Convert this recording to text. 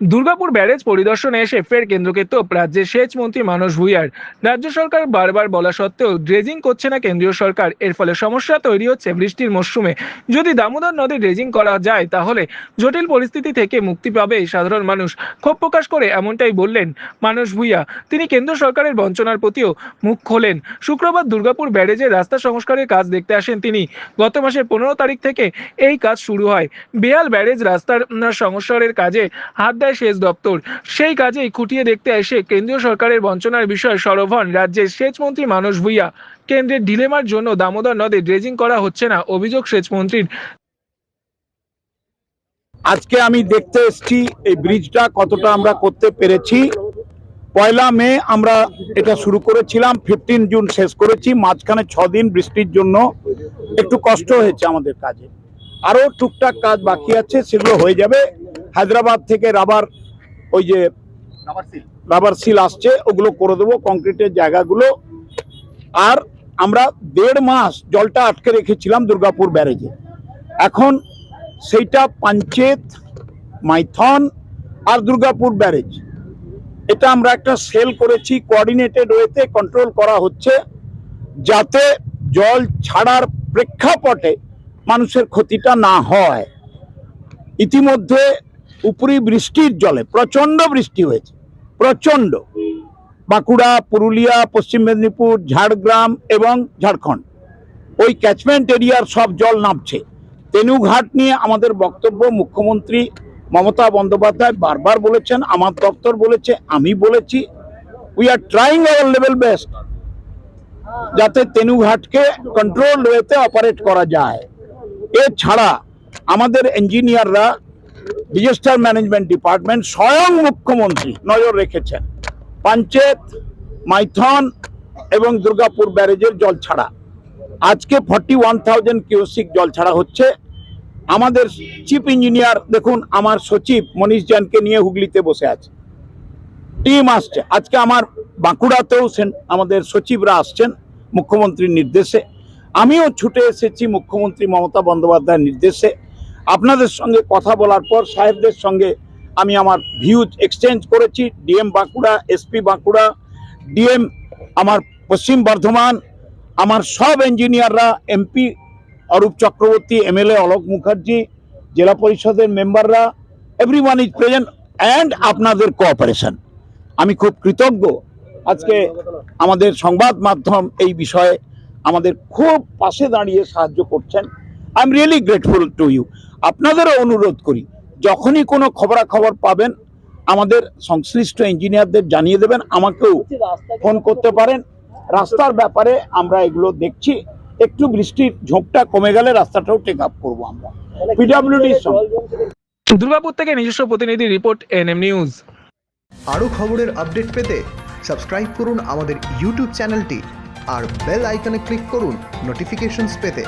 Durgapur barrage পরিদর্শনে এসে ফের কেন্দ্রকে তোপ রাজ্যের সেচ মন্ত্রী মানস ভুঁইয়ার। রাজ্য সরকার বারবার বলা সত্ত্বেও ড্রেজিং করছে না কেন্দ্রীয় সরকার। এর ফলে সমস্যা তৈরি হচ্ছে বৃষ্টির মরশুমে। যদি দামোদর নদে ড্রেজিং করা যায়, তাহলে জটিল পরিস্থিতি থেকে মুক্তি পাবে সাধারণ মানুষ। ক্ষোভ প্রকাশ করে এমনটাই বললেন মানস ভুঁইয়া। তিনি কেন্দ্র সরকারের বঞ্চনার প্রতিও মুখ খোলেন। শুক্রবার দুর্গাপুর ব্যারেজে রাস্তা সংস্কারের কাজ দেখতে আসেন তিনি। গত মাসের পনেরো তারিখ থেকে এই কাজ শুরু হয়। বেয়াল ব্যারেজ রাস্তার সংস্কারের কাজে হাত দেয় সেচ দপ্তর। সেই কাজেই খুঁটিয়ে দেখতে এসে কেন্দ্রীয় সরকারের বঞ্চনার বিষয়ে সরব হন রাজ্যের সেচ মন্ত্রী মানস ভুইয়া। কেন্দ্রের ডিলেমার জন্য দামোদর নদে ড্রেজিং করা হচ্ছে না, অভিযোগ সেচ মন্ত্রীর। আজকে আমি দেখতে এসেছি এই ব্রিজটা কতটা আমরা করতে পেরেছি। পয়লা মে আমরা এটা শুরু করেছিলাম ফিফটিন জুন শেষ করেছি, মাঝখানে দিন বৃষ্টির জন্য। একটু কষ্ট হয়েছে আমাদের কাজে। আরও টুকটাক কাজ বাকি আছে, সেগুলো হয়ে যাবে। হায়দ্রাবাদ থেকে রাবার ওই যে রাবার সিল আসছে ওগুলো করে দেবো কংক্রিটের জায়গাগুলো। আর আমরা দেড় মাস জলটা আটকে রেখেছিলাম দুর্গাপুর ব্যারেজে। এখন সেইটা পাঞ্চেত মাইথন আর দুর্গাপুর ব্যারেজ। এটা আমরা একটা সেল করেছি কোঅর্ডিনেটেড ওয়েতে কন্ট্রোল করা হচ্ছে যাতে জল ছাড়ার প্রেক্ষাপটে মানুষের ক্ষতিটা না হয়। ইতিমধ্যে উপরি বৃষ্টির জলে প্রচণ্ড বৃষ্টি হয়েছে প্রচণ্ড বাঁকুড়া, পুরুলিয়া, পশ্চিম মেদিনীপুর, ঝাড়গ্রাম এবং ঝাড়খণ্ড। ওই ক্যাচমেন্ট এরিয়ার সব জল নামছে। তেনুঘাট নিয়ে আমাদের বক্তব্য মুখ্যমন্ত্রী মমতা বন্দ্যোপাধ্যায় বারবার বলেছেন, আমার দপ্তর বলেছে, আমি বলেছি। We are trying our level best যাতে তেনুঘাটকে কন্ট্রোল ওয়েতে অপারেট করা যায়। এছাড়া আমাদের ইঞ্জিনিয়াররা ডিজাস্টার ম্যানেজমেন্ট ডিপার্টমেন্ট স্বয়ং মুখ্যমন্ত্রী নজর রেখেছেন। পাঞ্চেত, মাইথন এবং দুর্গাপুর ব্যারেজের জল ছাড়া। আজকে ফর্টি ওয়ান থাউজেন্ড কিউসিক জল ছাড়া হচ্ছে। আমাদের চিফ ইঞ্জিনিয়ার দেখুন, আমার সচিব মনীষ জানকে নিয়ে হুগলিতে বসে আছে। টিম আসছে। আজকে আমার বাঁকুড়াতেও আমাদের সচিবরা আসছেন মুখ্যমন্ত্রীর নির্দেশে। আমিও ছুটে এসেছি মুখ্যমন্ত্রী মমতা বন্দ্যোপাধ্যায়ের নির্দেশে। আপনাদের সঙ্গে কথা বলার পর সাহেবদের সঙ্গে আমি আমার ভিউজ এক্সচেঞ্জ করেছি। DM Bankura, SP Bankura, DM আমার পশ্চিম বর্ধমান, আমার সব ইঞ্জিনিয়াররা, এমপি অরূপ চক্রবর্তী, এমএলএ অলোক মুখার্জি, জেলা পরিষদের মেম্বাররা এভরিওয়ান ইজ প্রেজেন্ট অ্যান্ড আপনাদের কোঅপারেশন আমি খুব কৃতজ্ঞ। আজকে আমাদের সংবাদ মাধ্যম এই বিষয়ে আমাদের খুব পাশে দাঁড়িয়ে সাহায্য করছেন। I am really grateful to you আপনাদেরও অনুরোধ করি যখনই কোনো খবরাখবর পাবেন আমাদের সংশ্লিষ্ট ইঞ্জিনিয়ারদের জানিয়ে দেবেন আমাকেও ফোন করতে পারেন। রাস্তার ব্যাপারে আমরা এগুলো দেখছি একটু বৃষ্টির ঝোঁকটা কমে গেলে রাস্তাটাও টেক আপ করব আমরা। পিডাব্লিউডির সঙ্গে। দুর্গাপুর থেকে নিজস্ব প্রতিনিধি রিপোর্ট এনএম নিউজ। আরও খবরের আপডেট পেতে সাবস্ক্রাইব করুন আমাদের ইউটিউব চ্যানেলটি আর বেল আইকনে ক্লিক করুন নোটিফিকেশনস পেতে।